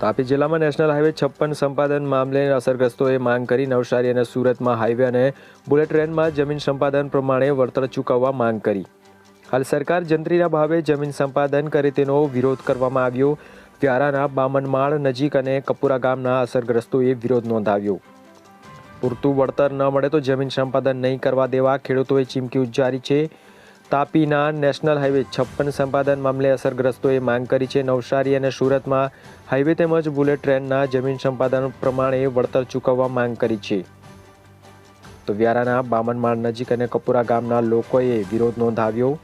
તાપી જિલ્લામાં national highway છપ્પન સંપાદન મામલે અસરગ્રસ્તોએ માંગ કરી નવસારી અને સુરતમાં હાઈવે અને બુલેટ ટ્રેનમાં જમીન સંપાદન પ્રમાણે વળતર ચૂકવવા માંગ કરી. હાલ સરકાર જંત્રીના ભાવે જમીન સંપાદન કરે તેનો વિરોધ કરવામાં આવ્યો. વ્યારાના બામનમાળ નજીક અને કપુરા ગામના અસરગ્રસ્તોએ વિરોધ નોંધાવ્યો. પૂરતું વળતર ન મળે તો જમીન સંપાદન નહીં કરવા દેવા ખેડૂતોએ ચીમકી ઉચ્ચારી છે. તાપીના નેશનલ હાઈવે છપ્પન સંપાદન મામલે અસરગ્રસ્તોએ માંગ કરી છે. નવસારી અને સુરતમાં હાઈવે તેમજ બુલેટ ટ્રેનના જમીન સંપાદન પ્રમાણે વળતર ચૂકવવા માંગ કરી છે. તો વ્યારાના બામણમાળ નજીક અને કપુરા ગામના લોકોએ વિરોધ નોંધાવ્યો.